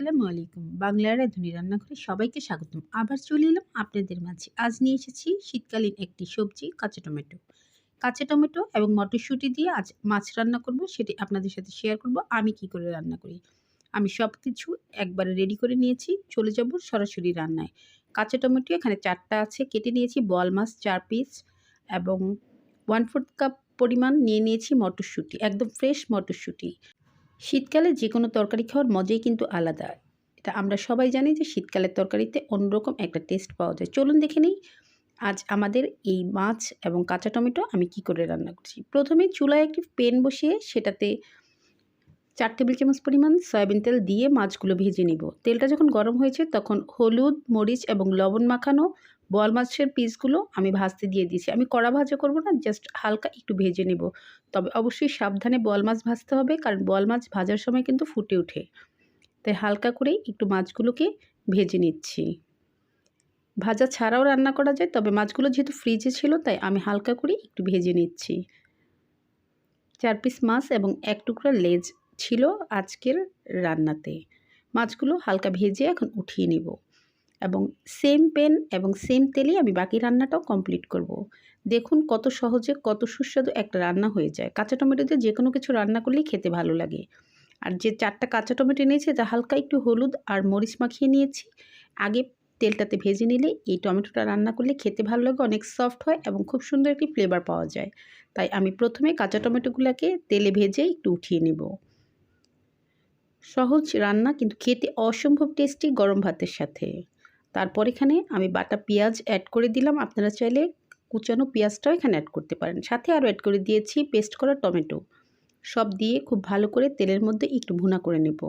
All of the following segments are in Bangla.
আসসালামু আলাইকুম। বাংলার রাঁধুনি রান্নাঘরে সবাইকে স্বাগতম। আবার চলে এলাম আপনাদের মাঝে। আজ নিয়ে এসেছি শীতকালীন একটি সবজি, কাঁচা টমেটো। কাঁচা টমেটো এবং মটরশুঁটি দিয়ে আজ মাছ রান্না করব, সেটি আপনাদের সাথে শেয়ার করব, আমি কি করে রান্না করি। আমি সব কিছু একবারে রেডি করে নিয়েছি, চলে যাব সরাসরি রান্নায়। কাঁচা টমেটো, এখানে চারটা আছে, কেটে নিয়েছি, বল মাছ চার পিস এবং ওয়ান ফোর্থ কাপ পরিমাণ নিয়ে নিয়েছি মটরশুঁটি, একদম ফ্রেশ মটরশুঁটি। শীতকালে যে কোনো তরকারি খাওয়ার মজাই কিন্তু আলাদা। এটা আমরা সবাই জানি যে শীতকালের তরকারিতে অন্যরকম একটা টেস্ট পাওয়া যায়। চলুন দেখে নিই, আজ আমাদের এই মাছ এবং কাঁচা টমেটো আমি কি করে রান্না করছি। প্রথমে চুলায় একটি পেন বসিয়ে সেটাতে চার টেবিল চামচ পরিমাণ সয়াবিন তেল দিয়ে মাছগুলো ভেজে নিব। তেলটা যখন গরম হয়েছে তখন হলুদ, মরিচ এবং লবণ মাখানো বল মাছের পিসগুলো আমি ভাজতে দিয়ে দিয়েছি। আমি কড়া ভাজা করব না জাস্ট হালকা একটু ভেজে নেব। তবে অবশ্যই সাবধানে বল মাছ ভাজতে হবে, কারণ বল মাছ ভাজার সময় কিন্তু ফুটে ওঠে। তাই হালকা করেই একটু মাছগুলোকে ভেজে নিচ্ছি। ভাজা ছাড়াও রান্না করা যায়, তবে মাছগুলো যেহেতু ফ্রিজে ছিল, তাই আমি হালকা করে একটু ভেজে নিচ্ছি। চার পিস মাছ এবং এক টুকরা লেজ ছিল আজকের রান্নাতে। মাছগুলো হালকা ভেজে এখন উঠিয়ে নিব। এবং সেম পেন এবং সেম তেলেই আমি বাকি রান্নাটাও কমপ্লিট করব। দেখুন কত সহজে, কত সুস্বাদু একটা রান্না হয়ে যায়। কাঁচা টমেটো দিয়ে যে কোনো কিছু রান্না করলেই খেতে ভালো লাগে। আর যে চারটা কাঁচা টমেটো নিয়েছি তা হালকা একটু হলুদ আর মরিচ মাখিয়ে নিয়েছি। আগে তেলটাতে ভেজে নিলে এই টমেটোটা রান্না করলে খেতে ভালো লাগে, অনেক সফট হয় এবং খুব সুন্দর একটি ফ্লেভার পাওয়া যায়। তাই আমি প্রথমে কাঁচা টমেটোগুলোকে তেলে ভেজে একটু উঠিয়ে নেব। সহজ রান্না কিন্তু খেতে অসম্ভব টেস্টি গরম ভাতের সাথে। তারপর এখানে আমি বাটা পেঁয়াজ অ্যাড করে দিলাম। আপনারা চাইলে কুচানো পেঁয়াজটাও এখানে অ্যাড করতে পারেন। সাথে আরও অ্যাড করে দিয়েছি পেস্ট করা টমেটো। সব দিয়ে খুব ভালো করে তেলের মধ্যে একটু ভুনা করে নেব।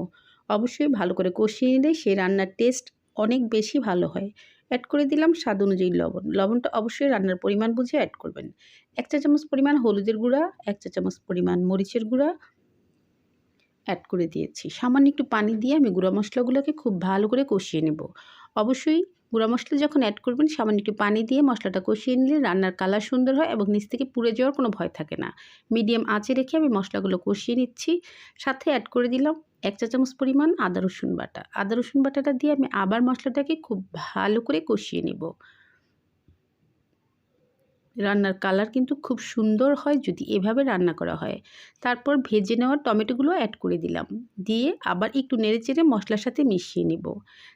অবশ্যই ভালো করে কষিয়ে নিলে সেই রান্নার টেস্ট অনেক বেশি ভালো হয়। অ্যাড করে দিলাম স্বাদ অনুযায়ী লবণ। লবণটা অবশ্যই রান্নার পরিমাণ বুঝে অ্যাড করবেন। এক চা চামচ পরিমাণ হলুদের গুঁড়া, এক চা চামচ পরিমাণ মরিচের গুঁড়া অ্যাড করে দিয়েছি। সামান্য একটু পানি দিয়ে আমি গুঁড়া মশলাগুলোকে খুব ভালো করে কষিয়ে নেব। অবশ্যই গুঁড়া মশলা যখন অ্যাড করবেন, সামান্য একটু পানি দিয়ে মশলাটা কষিয়ে নিলে রান্নার কালার সুন্দর হয় এবং নিচ থেকে পুড়ে যাওয়ার কোনো ভয় থাকে না। মিডিয়াম আঁচে রেখে আমি মশলাগুলো কষিয়ে নিচ্ছি। সাথে অ্যাড করে দিলাম এক চা চামচ পরিমাণ আদা রসুন বাটা। আদা রসুন বাটাটা দিয়ে আমি আবার মশলাটাকে খুব ভালো করে কষিয়ে নেব। রান্নার কালার কিন্তু খুব সুন্দর হয় যদি এভাবে রান্না করা হয়। তারপর ভেজে নেওয়া টমেটোগুলো অ্যাড করে দিলাম। দিয়ে আবার একটু নেড়ে চেড়ে মশলার সাথে মিশিয়ে নেব।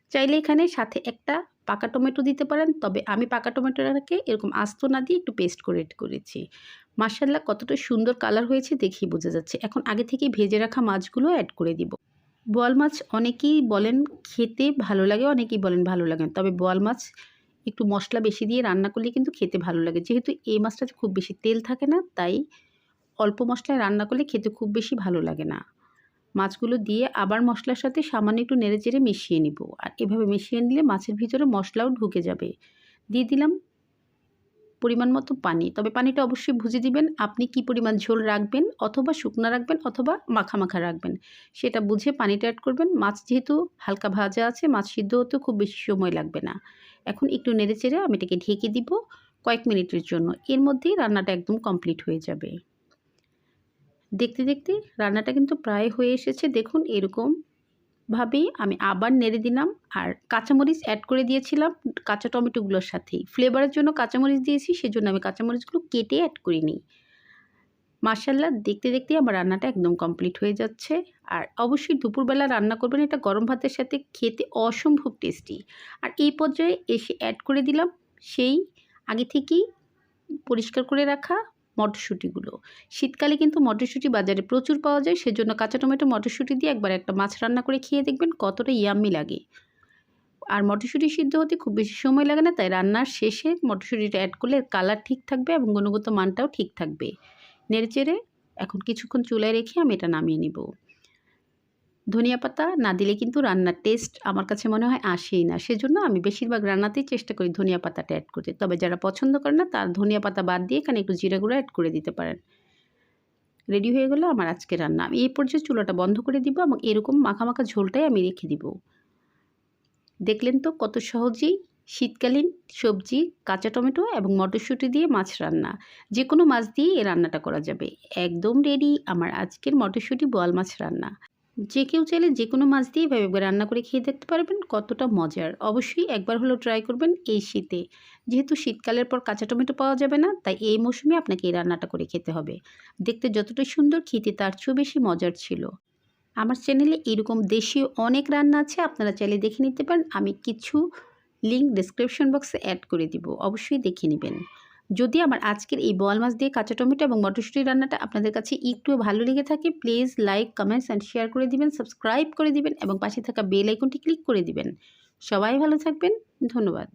চাইলে এখানে সাথে একটা পাকা টমেটো দিতে পারেন, তবে আমি পাকা টমেটোটাকে এরকম আস্ত না দিয়ে একটু পেস্ট করে এড করেছি। মার্শাল্লাহ কতটা সুন্দর কালার হয়েছে দেখেই বোঝা যাচ্ছে। এখন আগে থেকে ভেজে রাখা মাছগুলো অ্যাড করে দিব। বোয়াল মাছ অনেকেই বলেন খেতে ভালো লাগে, অনেকেই বলেন ভালো লাগে তবে বোয়াল মাছ একটু মশলা বেশি দিয়ে রান্না করলে কিন্তু খেতে ভালো লাগে। যেহেতু এই মাছটাতে খুব বেশি তেল থাকে না, তাই অল্প মশলায় রান্না করলে খেতে খুব বেশি ভালো লাগে না। মাছগুলো দিয়ে আবার মশলার সাথে সামান্য একটু নেড়ে চেড়ে মিশিয়ে নিব। আর এভাবে মিশিয়ে নিলে মাছের ভিতরে মশলাও ঢুকে যাবে। দিয়ে দিলাম পরিমাণ মতো পানি। তবে পানিটা অবশ্যই ভুজে দিবেন, আপনি কি পরিমাণ ঝোল রাখবেন অথবা শুকনো রাখবেন অথবা মাখা মাখা রাখবেন। সেটা বুঝে পানিটা অ্যাড করবেন। মাছ যেহেতু হালকা ভাজা আছে, মাছ সিদ্ধ হতে খুব বেশি সময় লাগবে না। এখন একটু নেড়ে চেড়ে আমি এটাকে ঢেকে দিব কয়েক মিনিটের জন্য। এর মধ্যেই রান্নাটা একদম কমপ্লিট হয়ে যাবে। দেখতে দেখতে রান্নাটা কিন্তু প্রায় হয়ে এসেছে। দেখুন, এরকম ভাবেই আমি আবার নেড়ে দিলাম আর কাঁচামরিচ অ্যাড করে দিয়েছিলাম কাঁচা টমেটোগুলোর সাথেই। ফ্লেভারের জন্য কাঁচামরিচ দিয়েছি, সেজন্য আমি কাঁচামরিচগুলো কেটে অ্যাড করিনি। মার্শাল্লাহ দেখতে দেখতে আমার রান্নাটা একদম কমপ্লিট হয়ে যাচ্ছে। আর অবশ্যই দুপুরবেলা রান্না করবেন, এটা গরম ভাতের সাথে খেতে অসম্ভব টেস্টি আর এই পর্যায়ে এসে অ্যাড করে দিলাম সেই আগে থেকেই পরিষ্কার করে রাখা মটরশুঁটিগুলো। শীতকালে কিন্তু মটরশুঁটি বাজারে প্রচুর পাওয়া যায়, সেজন্য কাঁচা টমেটো, মটরশুঁটি দিয়ে একবার একটা মাছ রান্না করে খেয়ে দেখবেন কতটা ইয়াম্মি লাগে। আর মটরশুঁটি সিদ্ধ হতে খুব বেশি সময় লাগে না, তাই রান্নার শেষে মটরশুঁটিটা অ্যাড করলে কালার ঠিক থাকবে এবং গুণগত মানটাও ঠিক থাকবে। নেড়ে চেড়ে এখন কিছুক্ষণ চুলায় রেখে আমি এটা নামিয়ে নিব। ধনিয়া পাতা না দিলে কিন্তু রান্নার টেস্ট আমার কাছে মনে হয় আসেই না। সেজন্য আমি বেশিরভাগ রান্নাতেই চেষ্টা করি ধনিয়া পাতাটা অ্যাড করতে। তবে যারা পছন্দ করে না, তার ধনিয়া পাতা বাদ দিয়ে এখানে একটু জিরা গুঁড়ো অ্যাড করে দিতে পারেন। রেডি হয়ে গেলো আমার আজকে রান্না। আমি এই পর্যায়ে চুলাটা বন্ধ করে দিব এবং এরকম মাখা মাখা ঝোলটাই আমি রেখে দিব। দেখলেন তো কত সহজেই শীতকালীন সবজি, কাঁচা টমেটো এবং মটরশুঁটি দিয়ে মাছ রান্না। যে কোনো মাছ দিয়ে এই রান্নাটা করা যাবে। একদম রেডি আমার আজকের মটরশুঁটি বোয়াল মাছ রান্না। যে কেউ চাইলে যে কোনো মাছ দিয়ে এভাবে রান্না করে খেয়ে দেখতে পারবেন কতটা মজার। অবশ্যই একবার হলেও ট্রাই করবেন এই শীতে। যেহেতু শীতকালের পর কাঁচা টমেটো পাওয়া যাবে না, তাই এই মৌসুমে আপনাকে এই রান্নাটা করে খেতে হবে। দেখতে যতটা সুন্দর, খেতে তার চেয়েও বেশি মজার ছিল। আমার চ্যানেলে এরকম দেশীয় অনেক রান্না আছে, আপনারা চাইলে দেখে নিতে পারেন। আমি কিছু লিঙ্ক ডিসক্রিপশন বক্সে অ্যাড করে দিব, অবশ্যই দেখে নেবেন। যদি আমার আজকের এই বল মাছ দিয়ে কাঁচা টমেটো এবং মটরশুঁটি রান্নাটা আপনাদের কাছে একটু ভালো লেগে থাকে please like comments and share করে দিবেন সাবস্ক্রাইব করে দিবেন এবং পাশে থাকা বেল আইকনটি ক্লিক করে দিবেন। সবাই ভালো থাকবেন, ধন্যবাদ।